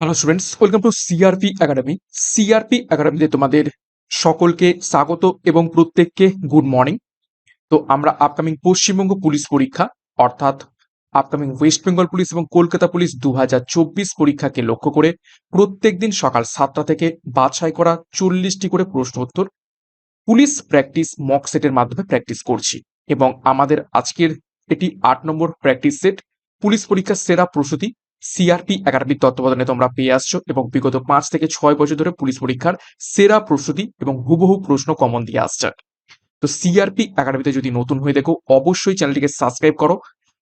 Hello students welcome to C R P academy C R P একাডেমিতে তোমাদের সকলকে স্বাগত এবং প্রত্যেককে গুড মর্নিং তো আমরা আপকামিং পশ্চিমবঙ্গ পুলিশ পরীক্ষা, অর্থাৎ আপকামিং ওয়েস্ট বেঙ্গল পুলিশ এবং কলকাতা পুলিশ দু পরীক্ষাকে লক্ষ্য করে প্রত্যেক দিন সকাল সাতটা থেকে বাছাই করা চল্লিশটি করে প্রশ্ন উত্তর পুলিশ প্র্যাকটিস মক সেটের মাধ্যমে প্র্যাকটিস করছি এবং আমাদের আজকের এটি আট নম্বর প্র্যাকটিস সেট পুলিশ পরীক্ষার সেরা প্রস্তুতি সিআরপি একাডেমির তত্ত্বাবধানে তোমরা পেয়ে আসছো এবং বিগত পাঁচ থেকে ছয় বছর ধরে পুলিশ পরীক্ষার সেরা প্রস্তুতি এবং হুবহু প্রশ্ন কমন দিয়ে আসছে। তো সিআরপি একাডেমিতে যদি নতুন হয়ে দেখো, অবশ্যই চ্যানেলটিকে সাবস্ক্রাইব করো,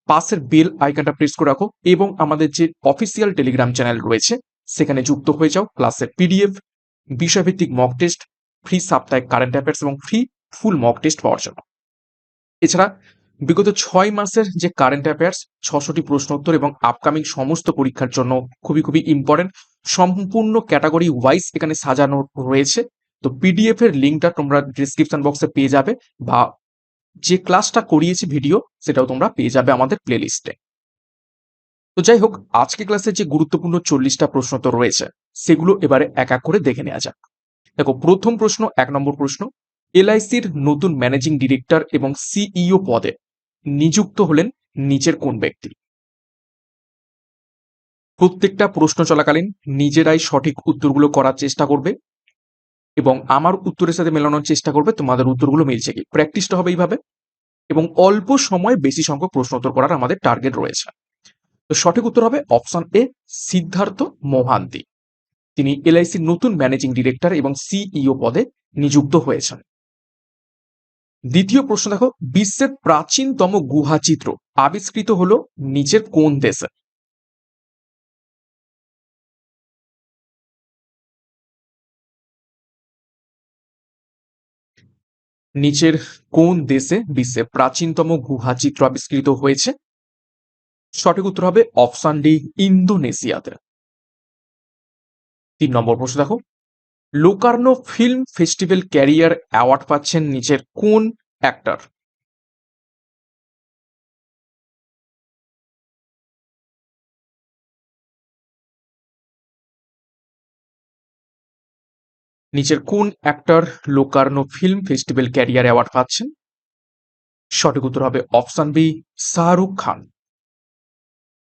পাশের বেল আইকনটা প্রেস করে রাখো এবং আমাদের যে অফিসিয়াল টেলিগ্রাম চ্যানেল রয়েছে, সেখানে যুক্ত হয়ে যাও। ক্লাসের পিডিএফ, বিষয়ভিত্তিক মক টেস্ট, ফ্রি সাপ্তাহিক কারেন্ট অ্যাফেয়ার্স এবং ফ্রি ফুল মক টেস্ট পাওয়ার জন্য। এছাড়া বিগত ছয় মাসের যে কারেন্ট অ্যাফেয়ার্স ছশোটি প্রশ্ন উত্তর এবং আপকামিং সমস্ত পরীক্ষার জন্য খুবই খুবই ইম্পর্টেন্ট সম্পূর্ণ ক্যাটাগরি ওয়াইজ এখানে সাজানো রয়েছে। তো পিডিএফ এর লিঙ্কটা তোমরা ডিসক্রিপশন বক্সে পেয়ে যাবে বা যে ক্লাসটা করিয়েছি ভিডিও সেটাও তোমরা পেয়ে যাবে আমাদের প্লেলিস্টে তো যাই হোক, আজকে ক্লাসে যে গুরুত্বপূর্ণ চল্লিশটা প্রশ্ন তো রয়েছে, সেগুলো এবারে এক এক করে দেখে নেওয়া যাক। দেখো, প্রথম প্রশ্ন, এক নম্বর প্রশ্ন এলআইসির নতুন ম্যানেজিং ডিরেক্টর এবং সিইও পদে নিযুক্ত হলেন নিচের কোন ব্যক্তি? প্রত্যেকটা প্রশ্ন চলাকালীন নিজেরাই সঠিক উত্তরগুলো করার চেষ্টা করবে এবং আমার উত্তরের সাথে মেলানোর চেষ্টা করবে, তোমাদের উত্তরগুলো মিলছে কি? প্র্যাকটিসটা হবে এইভাবে এবং অল্প সময় বেশি সংখ্যক প্রশ্ন উত্তর করার আমাদের টার্গেট রয়েছে। তো সঠিক উত্তর হবে অপশন এ সিদ্ধার্থ মোহান্তি। তিনি এলআইসির নতুন ম্যানেজিং ডিরেক্টর এবং সিইও পদে নিযুক্ত হয়েছেন। দ্বিতীয় প্রশ্ন দেখো, বিশ্বের প্রাচীনতম গুহা চিত্র, আবিষ্কৃত হলো নিচের কোন দেশে? নিচের কোন দেশে বিশ্বে প্রাচীনতম গুহা চিত্র আবিষ্কৃত হয়েছে? সঠিক উত্তর হবে অপশন ডি, ইন্দোনেশিয়াতে। তিন নম্বর প্রশ্ন দেখো Locarno film festival career award পাচ্ছেন নিচের কোন অ্যাক্টর? নিচের কোন actor Locarno film festival career award পাচ্ছেন? সঠিক উত্তর হবে option B Shahrukh Khan.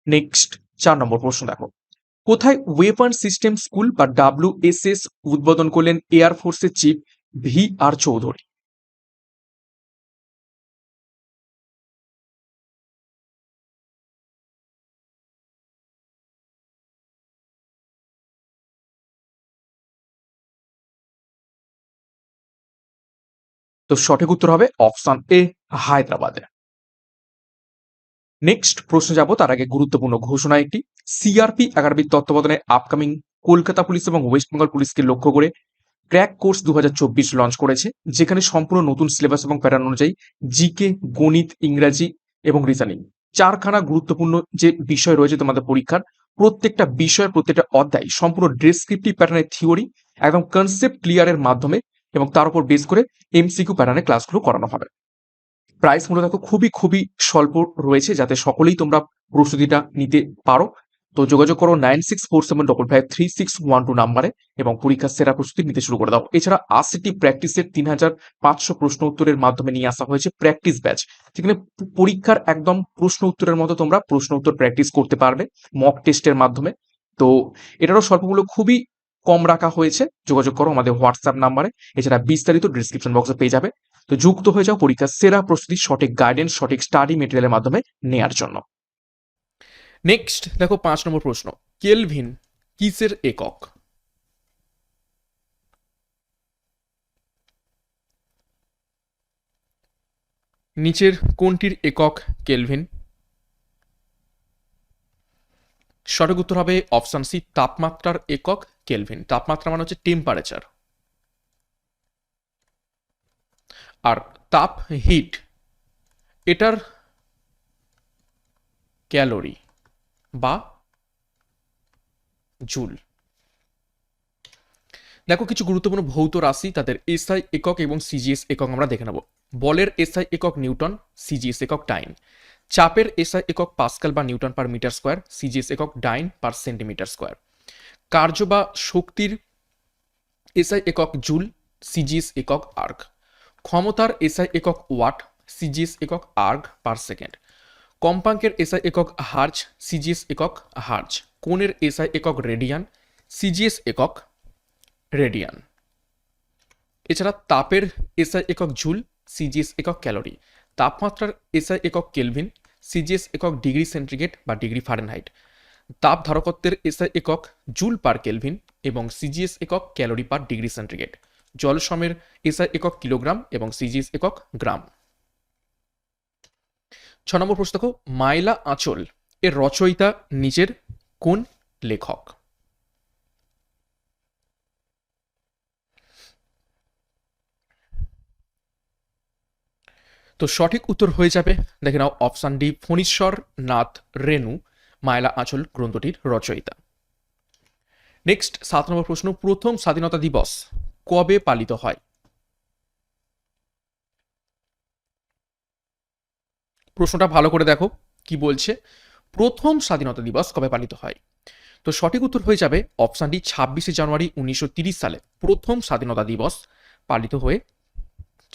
Next চার নম্বর প্রশ্ন দেখো। কোথায় ওয়েপন সিস্টেম স্কুল বা ডাব্লিউএসএস উদ্বোধন করলেন এয়ার ফোর্সের চিফ ভি আর চৌধুরী? তো সঠিক উত্তর হবে অপশন এ হায়দ্রাবাদে। নেক্সট প্রশ্ন যাব তার আগে গুরুত্বপূর্ণ ঘোষণা একটি। সিআরপি একাডেমির তত্ত্বাবধানে আপকামিং কলকাতা পুলিশ এবং ওয়েস্ট বেঙ্গল পুলিশকে লক্ষ্য করে ক্র্যাক কোর্স দু লঞ্চ করেছে, যেখানে সম্পূর্ণ নতুন সিলেবাস এবং প্যাটার্ন অনুযায়ী জিকে গণিত, ইংরাজি এবং রিজনিং চারখানা গুরুত্বপূর্ণ যে বিষয় রয়েছে তোমাদের পরীক্ষার, প্রত্যেকটা বিষয়ের প্রত্যেকটা অধ্যায় সম্পূর্ণ ডেসক্রিপটিভ প্যাটার্নের থিওরি একদম কনসেপ্ট ক্লিয়ারের মাধ্যমে এবং তার উপর বেস করে এমসিকিউ প্যাটার্নে ক্লাসগুলো করানো হবে। প্রাইস মূল্য দেখো খুবই খুবই স্বল্প রয়েছে, যাতে সকলেই তোমরা প্রস্তুতিটা নিতে পারো। তো যোগাযোগ করো nine six four seven double five three six one two নাম্বারে এবং পরীক্ষার সেরা প্রস্তুতি নিতে শুরু করে দাও। এছাড়া আশিটি প্র্যাকটিসের তিন হাজার পাঁচশো প্রশ্ন উত্তরের মাধ্যমে নিয়ে আসা হয়েছে প্র্যাকটিস ব্যাচ। যেখানে পরীক্ষার একদম প্রশ্ন উত্তরের মতো তোমরা প্রশ্ন উত্তর প্র্যাকটিস করতে পারবে মক টেস্টের মাধ্যমে। তো এটারও স্বল্পমূল্য খুবই কম রাখা হয়েছে। যোগাযোগ করো আমাদের হোয়াটসঅ্যাপ নাম্বারে। এছাড়া বিস্তারিত ডিসক্রিপশন বক্সে পেয়ে যাবে। তো যুক্ত হয়ে যাও পরীক্ষার সেরা প্রস্তুতি, সঠিক গাইডেন্স, সঠিক স্টাডি মেটেরিয়ালের মাধ্যমে নেয়ার জন্য। নেক্সট দেখো পাঁচ নম্বর প্রশ্ন। কেলভিন কিসের একক? নিচের কোনটির একক কেলভিন সঠিক উত্তর হবে অপশন সি তাপমাত্রার একক কেলভিন তাপমাত্রা মানে হচ্ছে টেম্পারেচার আর তাপ হিট এটার ক্যালোরি বা জুল। দেখো, কিছু গুরুত্বপূর্ণ ভৌত রাশি তাদের এসআই একক এবং সিজিএস একক আমরা দেখে নেব। বলের এসআই একক নিউটন, সিজিএস একক টাইম চাপের এসআই একক পাস্কাল বা newton per metre square, C G S একক ডাইন পার সেন্টিমিটার স্কোয়ার। কার্য বা শক্তির এসআই একক জুল, সিজিএস একক আর্ক। ক্ষমতার এসআই একক ওয়াট, সিজিএস একক আর্ক পার সেকেন্ড। কম্পাঙ্কের এসআই একক হার্জ, সিজিএস একক হার্জ। কোণের এসআই একক রেডিয়ান, সিজিএস একক রেডিয়ান। এছাড়া তাপের এসআই একক জুল, সিজিএস একক ক্যালোরি। তাপমাত্রার এসআই একক কেলভিন, সিজিএস একক ডিগ্রি সেন্টিগ্রেড বা ডিগ্রি ফারেনহাইট। তাপ ধারকত্বের এসআই একক জুল পার কেলভিন এবং সিজিএস একক ক্যালোরি পার ডিগ্রি সেন্টিগ্রেড। জল সমের এসআই একক কিলোগ্রাম এবং সিজিএস একক গ্রাম। ছ নম্বর প্রশ্ন দেখো, মাইলা আঁচল এর রচয়িতা নিজের কোন লেখক? তো সঠিক উত্তর হয়ে যাবে, দেখে নাও অপশান ডি, ফণীশ্বর নাথ রেণু মায়লা আঁচল গ্রন্থটির রচয়িতা। নেক্সট, সাত নম্বর প্রশ্ন, প্রথম স্বাধীনতা দিবস কবে পালিত হয়? প্রশ্নটা ভালো করে দেখো, কি বলছে? প্রথম স্বাধীনতা দিবস কবে পালিত হয়? তো সঠিক উত্তর হয়ে যাবে অপশান ডি ছাব্বিশে জানুয়ারি উনিশশো সালে। প্রথম স্বাধীনতা দিবস পালিত হয়ে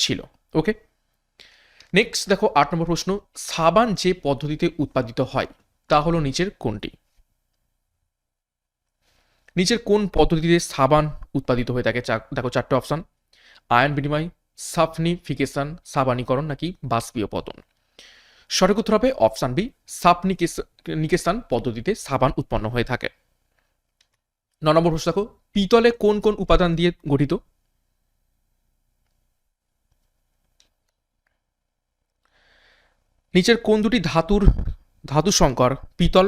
ছিল ওকে নেক্সট দেখো আট নম্বর প্রশ্ন, সাবান যে পদ্ধতিতে উৎপাদিত হয়, তা হলো নিচের কোনটি? নিচের কোন পদ্ধতিতে সাবান উৎপাদিত হয়ে থাকে? দেখো চারটে অপশান আয়ন বিনিময়, সাফনিফিকেশন, সাবানীকরণ নাকি বাষ্পীয় পতন? সঠিক উত্তর হবে অপশান বি সাফনিকেশন পদ্ধতিতে সাবান উৎপন্ন হয়ে থাকে। ন নম্বর প্রশ্ন দেখো, পিতলে কোন কোন উপাদান দিয়ে গঠিত? নিচের কোন দুটি ধাতুর, ধাতু সংকর, পিতল?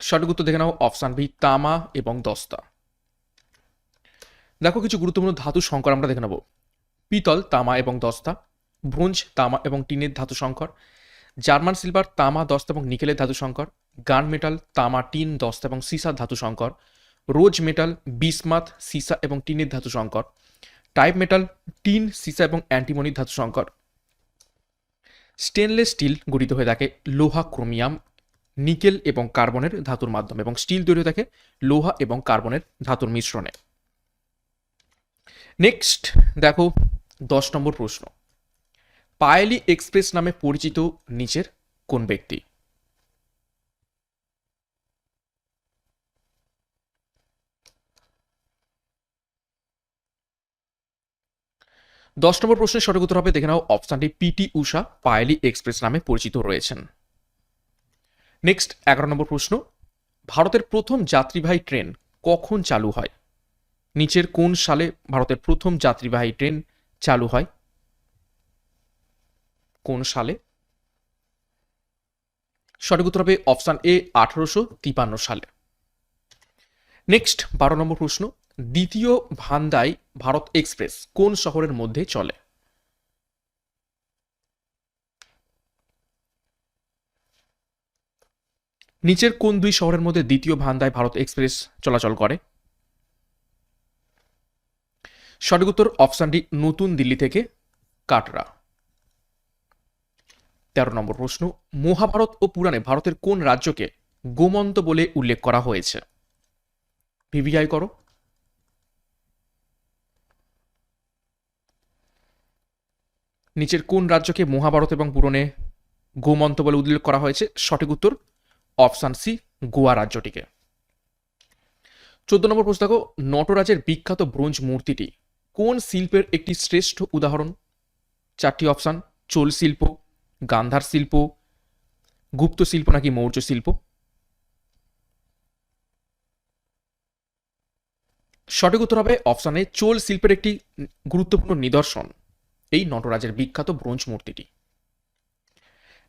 সঠিক উত্তর দেখে নাও, অপশান বি, তামা এবং দস্তা। দেখো কিছু গুরুত্বপূর্ণ ধাতু সংকর আমরা দেখে নেব। পিতল, তামা এবং দস্তা ব্রোঞ্জ তামা এবং টিনের ধাতু সংকর, জার্মান সিলভার, তামা, দস্তা এবং নিকেলের ধাতু সংকর গান মেটাল, তামা, টিন, দস্তা এবং সিসার ধাতু সংকর, রোজ মেটাল বিসমাথ সিসা এবং টিনের ধাতু সংকর, টাইপ মেটাল, টিন, সিসা এবং অ্যান্টিমনির ধাতু সংকর। স্টেনলেস স্টিল গঠিত হয়ে থাকে লোহা, ক্রোমিয়াম, নিকেল এবং কার্বনের ধাতুর মাধ্যমে এবং স্টিল তৈরি হয়ে থাকে লোহা এবং কার্বনের ধাতুর মিশ্রণে। নেক্সট দেখো, দশ নম্বর প্রশ্ন। পায়েলি এক্সপ্রেস নামে পরিচিত নিচের কোন ব্যক্তি? দশ নম্বর প্রশ্নের সঠিক উত্তর হবে, দেখে নাও, অপশানটি পিটি উষা পায়েলি এক্সপ্রেস নামে পরিচিত রয়েছেন। নেক্সট এগারো নম্বর প্রশ্ন, ভারতের প্রথম যাত্রীবাহী ট্রেন কখন চালু হয়? নিচের কোন সালে ভারতের প্রথম যাত্রীবাহী ট্রেন চালু হয়? কোন সালে? সঠিক উত্তর হবে অপশান এ, আঠারোশো তিপান্ন সালে। নেক্সট, বারো নম্বর প্রশ্ন। দ্বিতীয় ভান্দাই ভারত এক্সপ্রেস কোন শহরের মধ্যে চলে? নিচের কোন দুই শহরের মধ্যে দ্বিতীয় ভান্দায় ভারত এক্সপ্রেস চলাচল করে? সঠিক উত্তর অপশানটি নতুন দিল্লি থেকে কাটরা। তেরো নম্বর প্রশ্ন, মহাভারত ও পুরাণে ভারতের কোন রাজ্যকে গোমন্ত বলে উল্লেখ করা হয়েছে? ভিভিআই করো। নিচের কোন রাজ্যকে মহাভারত এবং পুরনে গোমন্ত বলে উল্লেখ করা হয়েছে? সঠিক উত্তর অপশান সি, গোয়া রাজ্যটিকে। চোদ্দ নম্বর প্রশ্ন দেখো, নটরাজের বিখ্যাত ব্রোঞ্জ মূর্তিটি কোন শিল্পের একটি শ্রেষ্ঠ উদাহরণ? চারটি অপশান, চোল শিল্প, গান্ধার শিল্প, গুপ্ত শিল্প নাকি মৌর্য শিল্প? সঠিক উত্তর হবে অপশানে চোল শিল্পের একটি গুরুত্বপূর্ণ নিদর্শন। এই নটরাজের বিখ্যাত ব্রোঞ্জ মূর্তিটি।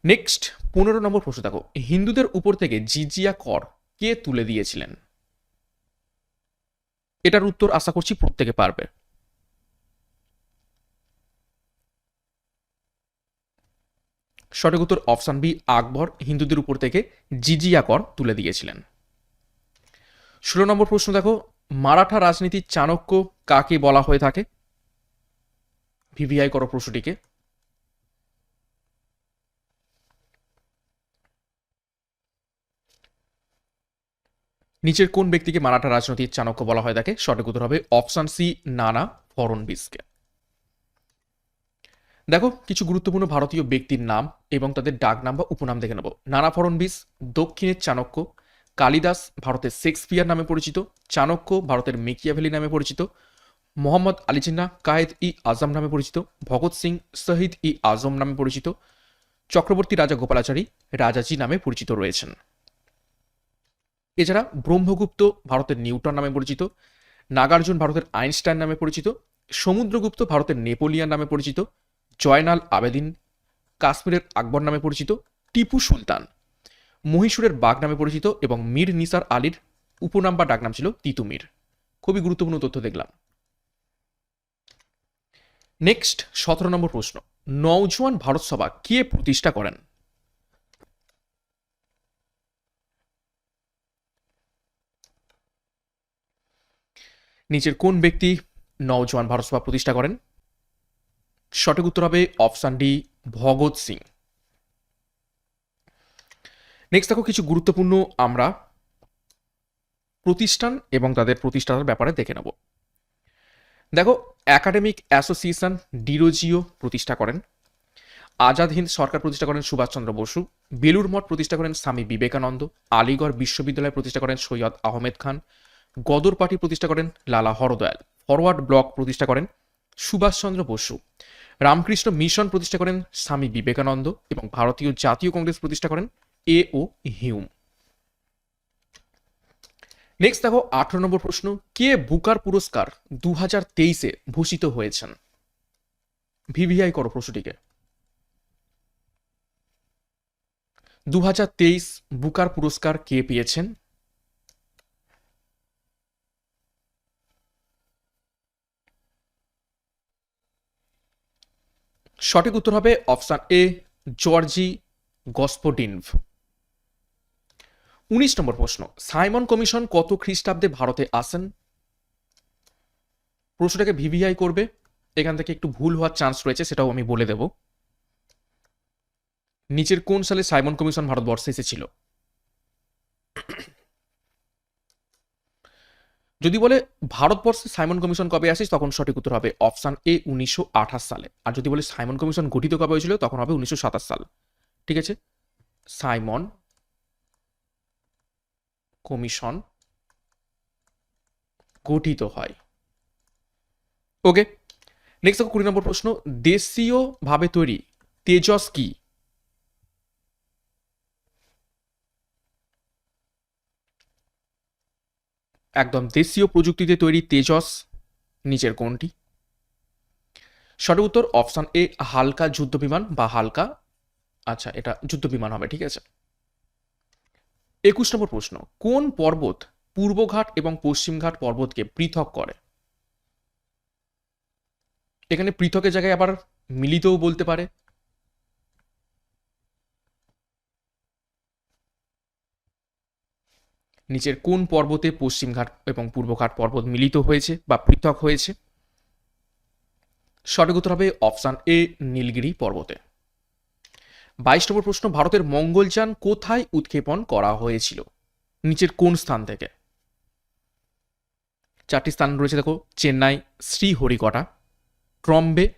নেক্সট, পনেরো নম্বর প্রশ্ন দেখো। হিন্দুদের উপর থেকে জিজিয়া কর কে তুলে দিয়েছিলেন? এটার উত্তর আশা করছি প্রত্যেকে পারবে। সঠিক উত্তর অপশান বি, আকবর। হিন্দুদের উপর থেকে জিজিয়া কর তুলে দিয়েছিলেন। ষোলো নম্বর প্রশ্ন দেখো, মারাঠা রাজনীতির চাণক্য কাকে বলা হয়ে থাকে? ভিভিআই করো প্রশ্নটিকে। নিচের কোন ব্যক্তিকে মারাঠা রাজনীতির চাণক্য বলা হয় থাকে? সঠিক উত্তর হবে অপশান সি, নানা ফরনবিসকে দেখো, কিছু গুরুত্বপূর্ণ ভারতীয় ব্যক্তির নাম এবং তাদের ডাক নাম বা উপনাম দেখে নেব। নানা ফড়নবিস, দক্ষিণের চাণক্য, কালিদাস ভারতের শেক্সপিয়ার নামে পরিচিত, চাণক্য ভারতের মেকিয়াভেলি নামে পরিচিত, মোহাম্মদ আলী জিন্না, কায়েদ ই আজম নামে পরিচিত, ভগৎ সিং, শহীদ ই আজম নামে পরিচিত, চক্রবর্তী রাজা গোপালাচারী, রাজাজি নামে পরিচিত রয়েছেন। এছাড়া ব্রহ্মগুপ্ত ভারতের নিউটন নামে পরিচিত, নাগার্জুন ভারতের আইনস্টাইন নামে পরিচিত, সমুদ্রগুপ্ত ভারতের নেপোলিয়ান নামে পরিচিত জয়নাল আবেদিন, কাশ্মীরের আকবর নামে পরিচিত টিপু সুলতান, মহীশূরের বাঘ নামে পরিচিত এবং মীর নিসার আলীর উপনাম বা ডাকনাম ছিল তিতুমির খুবই গুরুত্বপূর্ণ তথ্য দেখলাম। নেক্সট, সতেরো নম্বর প্রশ্ন। নওজোয়ান ভারত সভা কে প্রতিষ্ঠা করেন? নিচের কোন ব্যক্তি নওজোয়ান ভারত সভা প্রতিষ্ঠা করেন? সঠিক উত্তর হবে option D, Bhagat Singh. Next দেখো কিছু গুরুত্বপূর্ণ আমরা প্রতিষ্ঠান এবং তাদের প্রতিষ্ঠাতার ব্যাপারে দেখে নেব। দেখো একাডেমিক অ্যাসোসিয়েশন ডিরোজিও প্রতিষ্ঠা করেন। আজাদ হিন্দ সরকার প্রতিষ্ঠা করেন সুভাষচন্দ্র বসু। বেলুর মঠ প্রতিষ্ঠা করেন স্বামী বিবেকানন্দ। আলিগড় বিশ্ববিদ্যালয় প্রতিষ্ঠা করেন সৈয়দ আহমেদ খান। গদর পার্টি প্রতিষ্ঠা করেন লালা হরদয়াল। ফরওয়ার্ড ব্লক প্রতিষ্ঠা করেন সুভাষচন্দ্র বসু। রামকৃষ্ণ মিশন প্রতিষ্ঠা করেন স্বামী বিবেকানন্দ এবং ভারতীয় জাতীয় কংগ্রেস প্রতিষ্ঠা করেন এ ও হিউম। নেক্সট দেখো, আঠারো নম্বর প্রশ্ন, কে বুকার পুরস্কার দু হাজার তেইশে ভূষিত হয়েছেন? ভিভিআই করো প্রশ্নটিকে। দু হাজার তেইশ বুকার পুরস্কার কে পেয়েছেন? সঠিক উত্তর হবে অপশান এ, জর্জি গসপোডিনভ। উনিশ নম্বর প্রশ্ন, সাইমন কমিশন কত খ্রিস্টাব্দে ভারতে আসেন? প্রশ্নটাকে ভিভিআই করবে, এখান থেকে একটু ভুল হওয়ার চান্স রয়েছে, সেটাও আমি বলে দেব। নিচের কোন সালে সাইমন কমিশন ভারতবর্ষে এসেছিল? যদি বলে ভারতবর্ষে সাইমন কমিশন কবে আসিস তখন সঠিক উত্তর হবে অপশান এ উনিশশো আঠাশ সালে। আর যদি বলে সাইমন কমিশন গঠিত কবে হয়েছিল, তখন হবে উনিশশো সাতাশ সাল। ঠিক আছে? সাইমন কমিশন গঠিত হয়। ওকে নেক্সট কুড়ি নম্বর প্রশ্ন। দেশীয় ভাবে তৈরি তেজস কি? একদম দেশীয় প্রযুক্তিতে তৈরি তেজস, নিচের কোনটি? সঠিক উত্তর, অপশন এ, হালকা যুদ্ধ বিমান বা হালকা আচ্ছা এটা যুদ্ধ বিমান হবে, ঠিক আছে। একুশ নম্বর প্রশ্ন, কোন পর্বত পূর্বঘাট এবং পশ্চিমঘাট পর্বতকে পৃথক করে? এখানে পৃথকের জায়গায় আবার মিলিতও বলতে পারে। নিচের কোন পর্বতে পশ্চিমঘাট এবং পূর্বঘাট পর্বত মিলিত হয়েছে বা পৃথক হয়েছে? সঠিক উত্তর হবে অপশান এ, নীলগিরি পর্বতে। বাইশ নম্বর প্রশ্ন, ভারতের মঙ্গলযান কোথায় উৎক্ষেপণ করা হয়েছিল? নিচের কোন স্থান থেকে? চারটি স্থান রয়েছে দেখো, চেন্নাই, শ্রীহরিকটা ট্রম্বে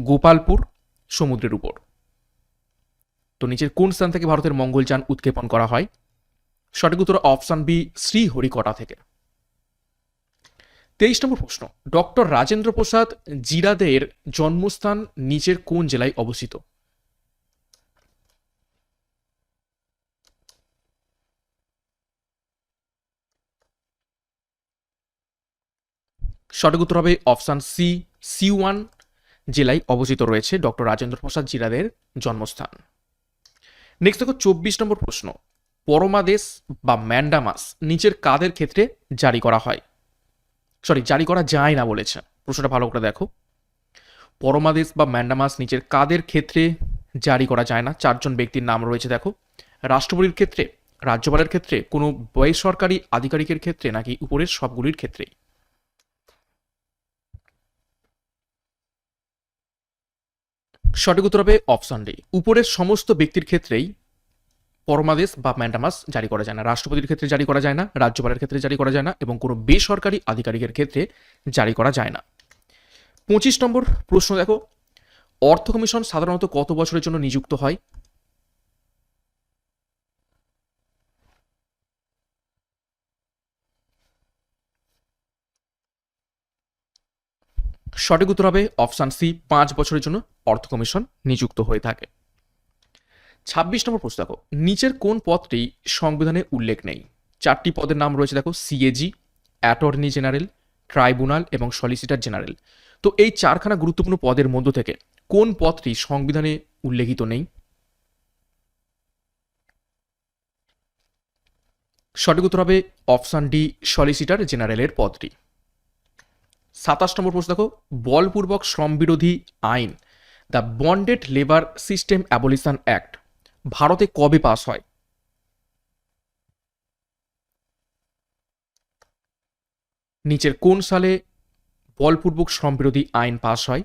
গোপালপুর, সমুদ্রের উপর। তো নিচের কোন স্থান থেকে ভারতের মঙ্গলযান উৎক্ষেপণ করা হয়? সঠিক উত্তর অপশান বি শ্রীহরিকটা থেকে। তেইশ নম্বর প্রশ্ন, ডক্টর রাজেন্দ্র প্রসাদ জিরাদের জন্মস্থান নিচের কোন জেলায় অবস্থিত? সঠিক উত্তর হবে অপশান সি সিওয়ান জেলায় অবস্থিত রয়েছে ডক্টর রাজেন্দ্র প্রসাদ জিরাদের জন্মস্থান। নেক্সট দেখো, চব্বিশ নম্বর প্রশ্ন পরমাদেশ বা ম্যান্ডামাস নিচের কাদের ক্ষেত্রে জারি করা হয়? সরি জারি করা যায় না বলেছে। প্রশ্নটা ভালো করে দেখো। পরমাদেশ বা ম্যান্ডামাস নিচের কাদের ক্ষেত্রে জারি করা যায় না? চারজন ব্যক্তির নাম রয়েছে, দেখো। রাষ্ট্রপতির ক্ষেত্রে, রাজ্যপালের ক্ষেত্রে, কোনো বেসরকারি আধিকারিকের ক্ষেত্রে, নাকি উপরের সবগুলির ক্ষেত্রেই সঠিক উত্তর হবে অপশন ডি। উপরের সমস্ত ব্যক্তির ক্ষেত্রেই পরমাদেশ বা ম্যান্ডামাস জারি করা যায় না। রাষ্ট্রপতির ক্ষেত্রে জারি করা যায় না, রাজ্যপালের ক্ষেত্রে জারি করা যায় না এবং কোনো বেসরকারি আধিকারিকের ক্ষেত্রে জারি করা যায় না। পঁচিশ নম্বর প্রশ্ন দেখো, অর্থ কমিশন সাধারণত কত বছরের জন্য নিযুক্ত হয়? সঠিক উত্তর হবে অপশান সি, পাঁচ বছরের জন্য অর্থ কমিশন নিযুক্ত হয়ে থাকে। ছাব্বিশ নম্বর প্রশ্ন দেখো, নিচের কোন পদটি সংবিধানে উল্লেখ নেই? চারটি পদের নাম রয়েছে দেখো সিএজি অ্যাটর্নি জেনারেল ট্রাইব্যুনাল এবং সলিসিটার জেনারেল তো এই চারখানা গুরুত্বপূর্ণ পদের মধ্য থেকে কোন পদটি সংবিধানে উল্লেখিত নেই? সঠিক উত্তর হবে অপশান ডি সলিসিটার জেনারেলের পদটি। সাতাশ নম্বর প্রশ্ন দেখো, বলপূর্বক শ্রম বিরোধী আইন, the bonded labour system abolition act ভারতে কবে পাস হয়? নিচের কোন সালে বলপূর্বক শ্রম বিরোধী আইন পাস হয়?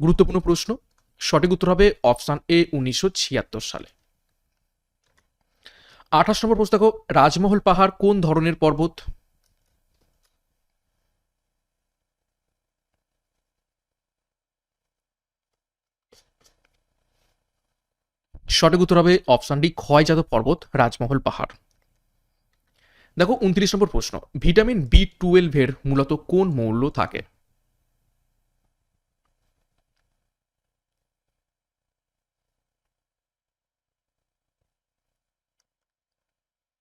গুরুত্বপূর্ণ প্রশ্ন। সঠিক উত্তর হবে অপশান এ, উনিশশো ছিয়াত্তর সালে। আঠাশ নম্বর প্রশ্ন রাজমহল পাহাড় কোন ধরনের পর্বত? সঠিক উত্তর হবে অপশান ডি, ক্ষয়জাত পর্বত, রাজমহল পাহাড়। দেখো, উনত্রিশ নম্বর প্রশ্ন, ভিটামিন বি টুয়েলভের মূলত কোন মৌল থাকে?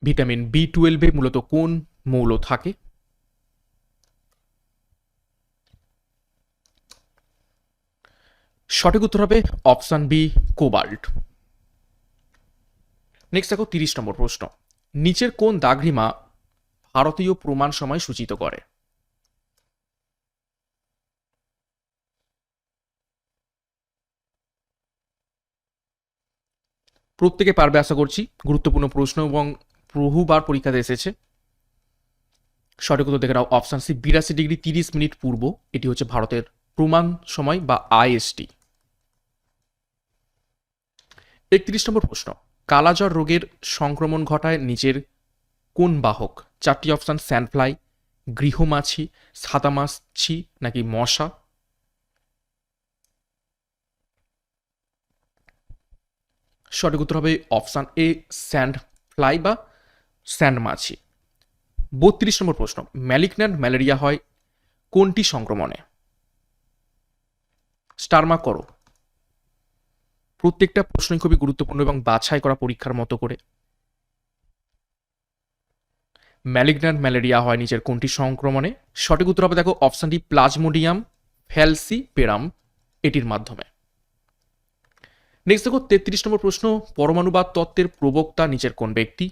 ভিটামিন বি টুয়েলভে মূলত কোন মৌল থাকে? সঠিক উত্তর হবে অপশান বি, কোবাল্ট। নেক্সট দেখো তিরিশ নম্বর প্রশ্ন। নিচের কোন দাগরিমা ভারতীয় প্রমাণ সময় সূচিত করে? প্রত্যেকে পারবে আশা করছি, গুরুত্বপূর্ণ প্রশ্ন এবং বহুবার পরীক্ষাতে এসেছে। সঠিক উত্তর দেখে নাও অপশান সি বিরাশি ডিগ্রি তিরিশ মিনিট পূর্ব, এটি হচ্ছে ভারতের প্রমাণ সময় বা আইএসটি একত্রিশ নম্বর প্রশ্ন। কালাজ্বর রোগের সংক্রমণ ঘটায় নিচের কোন বাহক চারটি অপশান স্যান্ডফ্লাই গৃহমাছি সাদামাছি নাকি মশা। সঠিক উত্তর হবে অপশান এ স্যান্ড ফ্লাই বা স্যান্ড মাছি বত্রিশ নম্বর প্রশ্ন, ম্যালিগন্যান্ট ম্যালেরিয়া হয় কোনটি সংক্রমণে? স্টারমা করো। প্রত্যেকটা প্রশ্নই খুবই গুরুত্বপূর্ণ এবং বাছাই করা পরীক্ষার মতো করে। ম্যালিগন্যান্ট ম্যালেরিয়া হয় নিচের কোনটি সংক্রমণে? সঠিক উত্তর হবে দেখো অপশানটি প্লাজমোডিয়াম ফ্যালসি পেরাম এটির মাধ্যমে। নেক্সট দেখো, তেত্রিশ নম্বর প্রশ্ন পরমাণুবাদ তত্ত্বের প্রবক্তা নিচের কোন ব্যক্তি?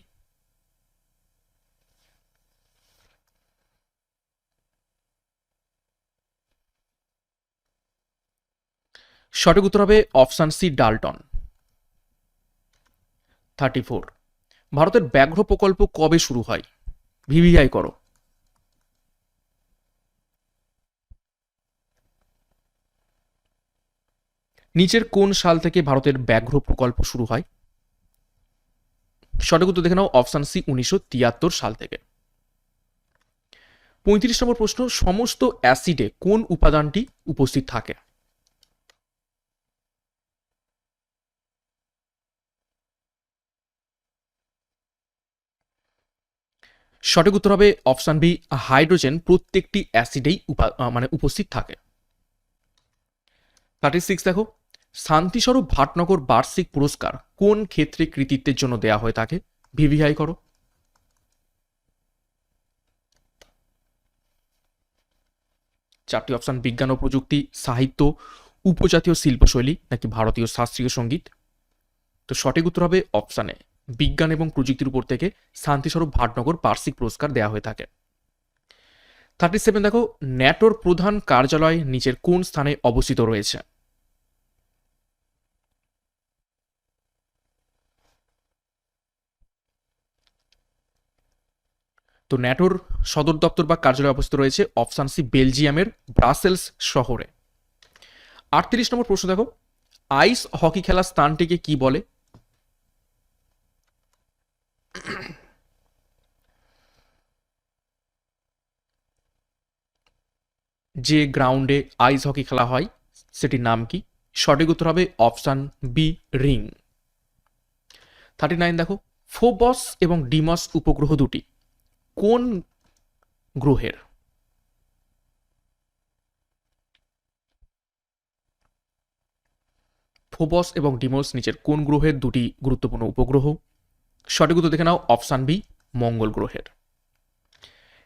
সঠিক উত্তর হবে option C, Dalton. Thirty four. ভারতের ব্যাঘ্র প্রকল্প কবে শুরু হয়? ভিভিআই করো। নিচের কোন সাল থেকে ভারতের ব্যাঘ্র প্রকল্প শুরু হয়? সঠিক উত্তর দেখে নাও, অপশান সি, উনিশশো তিয়াত্তর সাল থেকে। পঁয়ত্রিশ নম্বর প্রশ্ন, সমস্ত অ্যাসিডে কোন উপাদানটি উপস্থিত থাকে? সঠিক উত্তর হবে অপশান বি, হাইড্রোজেন। প্রত্যেকটি অ্যাসিডেই মানে উপস্থিত থাকে। থার্টি সিক্স দেখো। শান্তিস্বরূপ ভাটনগর বার্ষিক পুরস্কার কোন ক্ষেত্রে কৃতিত্বের জন্য দেয়া হয়ে থাকে ভিভিআই করো। চারটি অপশান, বিজ্ঞান ও প্রযুক্তি, সাহিত্য, উপজাতীয় শিল্পশৈলী, নাকি ভারতীয় শাস্ত্রীয় সংগীত? তো সঠিক উত্তর হবে অপশানে বিজ্ঞান এবং প্রযুক্তির উপর থেকে শান্তিস্বরূপ ভাটনগর বার্ষিক পুরস্কার দেওয়া হয়ে থাকে। থার্টি সেভেন, দেখো, ন্যাটোর প্রধান কার্যালয় নিচের কোন স্থানে অবস্থিত রয়েছে? তো ন্যাটোর সদর দপ্তর বা কার্যালয় অবস্থিত রয়েছে অপশান সি, বেলজিয়ামের ব্রাসেলস শহরে। আটত্রিশ নম্বর প্রশ্ন, দেখো, আইস হকি খেলার স্থানটিকে কি বলে? যে গ্রাউন্ডে আইস হকি খেলা হয়, সেটির নাম কি? সঠিক উত্তর হবে option B ring thirty nine দেখো ফোবস এবং ডিমস উপগ্রহ দুটি, কোন গ্রহের? ফোবস এবং ডিমোস নিচের কোন গ্রহের দুটি গুরুত্বপূর্ণ উপগ্রহ? সঠিক উত্তর দেখে নাও, অপশান বি, মঙ্গল গ্রহের।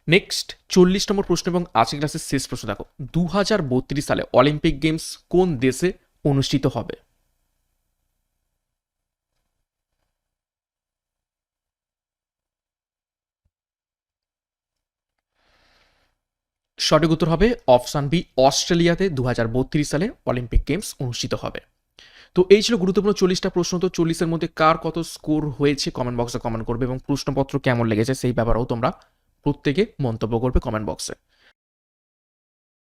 নেক্সট, চল্লিশ নম্বর প্রশ্ন এবং আজকের ক্লাসের শেষ প্রশ্ন দেখো। দু হাজার বত্রিশ সালে অলিম্পিক গেমস কোন দেশে অনুষ্ঠিত হবে? সঠিক উত্তর হবে অপশান বি, অস্ট্রেলিয়াতে দু হাজার বত্রিশ সালে অলিম্পিক গেমস অনুষ্ঠিত হবে। তো এই ছিল গুরুত্বপূর্ণ চল্লিশটা প্রশ্ন, তো চল্লিশের মধ্যে কার কত স্কোর হয়েছে কমেন্ট বক্সে কমেন্ট করবে এবং প্রশ্নপত্র কেমন লেগেছে সেই ব্যাপারেও তোমরা প্রত্যেকে মন্তব্য করবে কমেন্ট বক্সে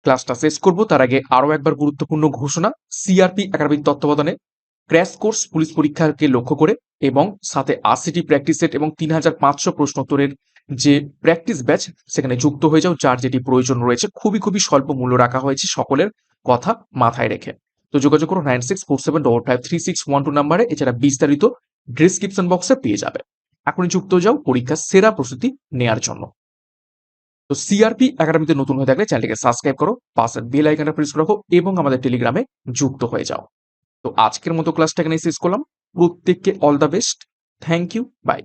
ক্লাসটা শেষ করব, তার আগে আরও একবার গুরুত্বপূর্ণ ঘোষণা সিআরপি একাডেমির তত্ত্বাবধানে ক্র্যাশ কোর্স পুলিশ পরীক্ষাকে লক্ষ্য করে এবং সাথে আশিটি প্র্যাকটিস সেট এবং তিন হাজার পাঁচশো প্রশ্নোত্তরের যে প্র্যাকটিস ব্যাচ সেখানে যুক্ত হয়ে যাও, যার যেটি প্রয়োজন রয়েছে, খুবই খুবই স্বল্প মূল্য রাখা হয়েছে সকলের কথা মাথায় রেখে। তো যোগাযোগ করো nine six four seven double five three six one two নাম্বারে এছাড়া বিস্তারিত ডিসক্রিপশন বক্সে পেয়ে যাবে। এখনই যুক্ত হয়ে যাও পরীক্ষার সেরা প্রস্তুতি নেয়ার জন্য। তো সিআরপি একাডেমিতে নতুন হয়ে থাকলে চ্যানেলটিকে সাবস্ক্রাইব করো, পাশের বেল আইকনটা প্রেস রাখো এবং আমাদের টেলিগ্রামে যুক্ত হয়ে যাও। তো আজকের মতো ক্লাসটা এখানে শেষ করলাম। প্রত্যেককে all the best thank you bye